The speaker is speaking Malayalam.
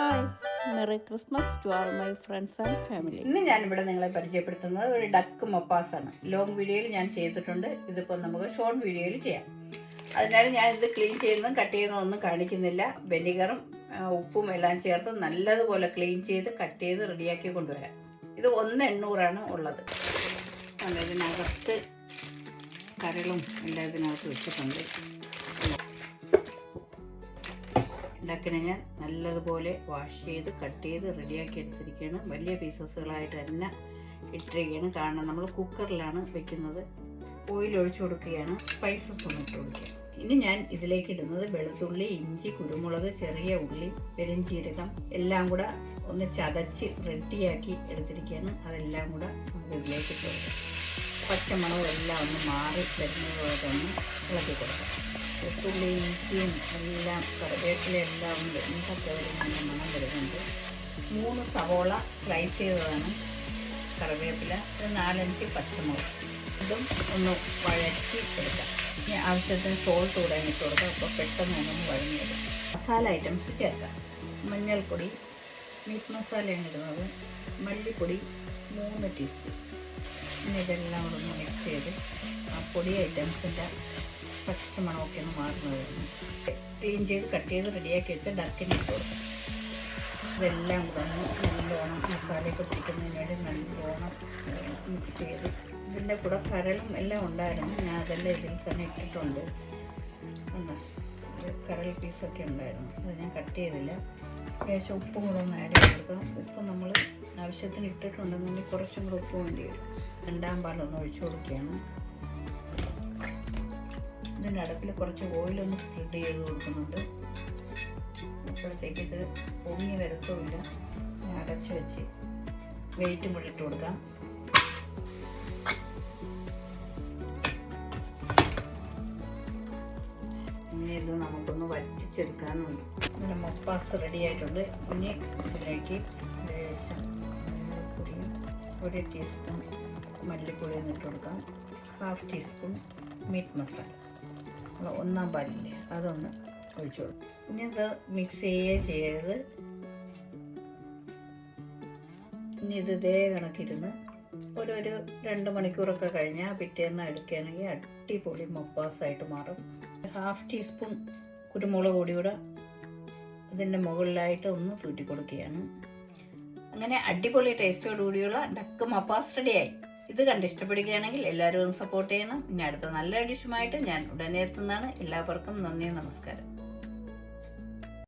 Hi merry Christmas to all my friends and family ഇന്ന് ഞാനിവിടെ നിങ്ങളെ പരിചയപ്പെടുത്തുന്നത് ഒരു ഡക്ക് മൊപ്പാസാണ് ലോങ് വീഡിയോയിൽ ഞാൻ ചെയ്തിട്ടുണ്ട്. ഇതിപ്പോൾ നമുക്ക് ഷോർട്ട് വീഡിയോയിൽ ചെയ്യാം. അതിനാൽ ഞാൻ ഇത് ക്ലീൻ ചെയ്യുന്നതും കട്ട് ചെയ്യുന്നതും ഒന്നും കാണിക്കുന്നില്ല. വെനിഗറും ഉപ്പും എല്ലാം ചേർത്ത് നല്ലതുപോലെ ക്ലീൻ ചെയ്ത് കട്ട് ചെയ്ത് റെഡിയാക്കി കൊണ്ടുവരാം. ഇത് ഒന്ന് എണ്ണൂറാണ് ഉള്ളത്. കണ്ടോ, ഇതിനകത്ത് കരളും എല്ലാം ഇതിനകത്ത് വെച്ചിട്ടുണ്ട്. ഡക്കിനെ ഞാൻ നല്ലതുപോലെ വാഷ് ചെയ്ത് കട്ട് ചെയ്ത് റെഡിയാക്കി എടുത്തിരിക്കുകയാണ്. വലിയ പീസസുകളായിട്ട് തന്നെ ഇട്ടിരിക്കുകയാണ്. കാരണം നമ്മൾ കുക്കറിലാണ് വെക്കുന്നത്. ഓയിൽ ഒഴിച്ചു കൊടുക്കുകയാണ്. സ്പൈസസ് ഒന്നും ഇട്ട് കൊടുക്കുക. ഇനി ഞാൻ ഇതിലേക്ക് ഇടുന്നത് വെളുത്തുള്ളി ഇഞ്ചി കുരുമുളക് ചെറിയ ഉള്ളി പെരുംജീരകം എല്ലാം കൂടെ ഒന്ന് ചതച്ച് റെഡിയാക്കി എടുത്തിരിക്കുകയാണ്. അതെല്ലാം കൂടെ നമുക്ക് ഇതിലേക്ക് ഇട്ട് കൊടുക്കാം. പച്ചമുളകും എല്ലാം ഒന്ന് മാറി വരുന്നതുപോലെ ഒന്ന് ഇളക്കി കൊടുക്കാം. വെളുത്തുള്ളി എല്ലാം കറിവേപ്പില എല്ലാം ഉണ്ട്. ഇതൊക്കെ ഒരു നല്ല മണം വരുന്നുണ്ട്. മൂന്ന് സവോള സ്ലൈസ് ചെയ്തതാണ് കറിവേപ്പില. ഒരു നാലഞ്ച് പച്ചമുളക്. ഇതും ഒന്ന് വഴറ്റി എടുക്കാം. ഇനി ആവശ്യത്തിന് സോൾട്ട് കൂടെ ഇട്ട് കൊടുക്കാം. അപ്പോൾ പെട്ടെന്ന് ഒന്നും വഴങ്ങി വരും മസാല ഐറ്റംസ് ചേർക്കാം മഞ്ഞൾപ്പൊടി മീറ്റ് മസാലയാണ് ഇടുന്നത്. മല്ലിപ്പൊടി മൂന്ന് ടീസ്പൂൺ പിന്നെ ഇതെല്ലാം ഒന്ന് മിക്സ് ചെയ്ത് ആ പൊടി ഐറ്റംസിന്റെ പച്ചമണമൊക്കെ ഒന്ന് മാറുന്നത്. ക്ലീൻ ചെയ്ത് കട്ട് ചെയ്ത് റെഡിയാക്കി വെച്ച് ഡക്കിന് ഇട്ട് കൊടുക്കും. ഇതെല്ലാം കൂടെ നല്ലോണം മസാലയൊക്കെ പിടിക്കുന്നതിന് വേണ്ടി നല്ലോണം മിക്സ് ചെയ്ത് ഇതിന്റെ കൂടെ കരളും എല്ലാം ഉണ്ടായിരുന്നു. ഞാൻ അതെല്ലാം ഇതിൽ തന്നെ ഇട്ടിട്ടുണ്ട്. എന്താ കരൾ പീസൊക്കെ ഉണ്ടായിരുന്നു. അത് ഞാൻ കട്ട് ചെയ്തില്ല. ശേഷം ഉപ്പും കൂടെ ഒന്ന് ആഡ് ചെയ്ത് കൊടുക്കാം ഉപ്പ് നമ്മൾ ആവശ്യത്തിന് ഇട്ടിട്ടുണ്ടെന്നുണ്ടെങ്കിൽ കുറച്ചും കൂടെ ഉപ്പ് വേണ്ടി വരും. രണ്ടാം പാലൊന്ന് ഒഴിച്ചു കൊടുക്കുകയാണ്. ഇതിന്റെ അടുപ്പിൽ കുറച്ച് ഓയിലൊന്ന് സ്പ്രെഡ് ചെയ്ത് കൊടുക്കുന്നുണ്ട്. അപ്പോഴത്തേക്ക് ഇത് പൊങ്ങി വരത്തുമില്ല. അടച്ച് വെച്ച് വെയിറ്റും കൂടി ഇട്ട് കൊടുക്കാം. ഇനി ഇത് നമുക്കൊന്ന് വറ്റിച്ചെടുക്കാനുണ്ട്. ഇങ്ങനെ മൊപ്പാസ് റെഡി ആയിട്ടുണ്ട്. ഇനി ഇതിലേക്ക് ലേശം മഞ്ഞൾപ്പൊടിയും ഒരു ടീസ്പൂൺ മല്ലിപ്പൊടി ഇട്ട് കൊടുക്കാം. ഹാഫ് ടീസ്പൂൺ മീറ്റ് മസാല ഒന്നാം പാലില്ലേ അതൊന്ന് ഒഴിച്ചു കൊടുക്കും. ഇനി ഇത് മിക്സ് ചെയ്യുകയേ ചെയ്യരുത്. ഇനി ഇത് ഇതേ കണക്കിരുന്ന് ഒരു ഒരു രണ്ട് മണിക്കൂറൊക്കെ കഴിഞ്ഞാൽ പിറ്റേന്ന് എടുക്കുകയാണെങ്കിൽ അടിപൊളി മൊപ്പാസായിട്ട് മാറും. ഹാഫ് ടീസ്പൂൺ കുരുമുളക് പൊടി കൂടെ ഇതിന്റെ മുകളിലായിട്ട് ഒന്ന് തൂറ്റി കൊടുക്കുകയാണ് അങ്ങനെ അടിപൊളി ടേസ്റ്റോടുകൂടിയുള്ള ഡക്ക് മപ്പാസ് റെഡിയായി ഇത് കണ്ട് ഇഷ്ടപ്പെടുകയാണെങ്കിൽ എല്ലാവരും സപ്പോർട്ട് ചെയ്യണം. ഇനി അടുത്ത നല്ല ഡിഷുമായിട്ട് ഞാൻ ഉടനെ എത്തുന്നതാണ്. എല്ലാവർക്കും നന്ദി നമസ്കാരം.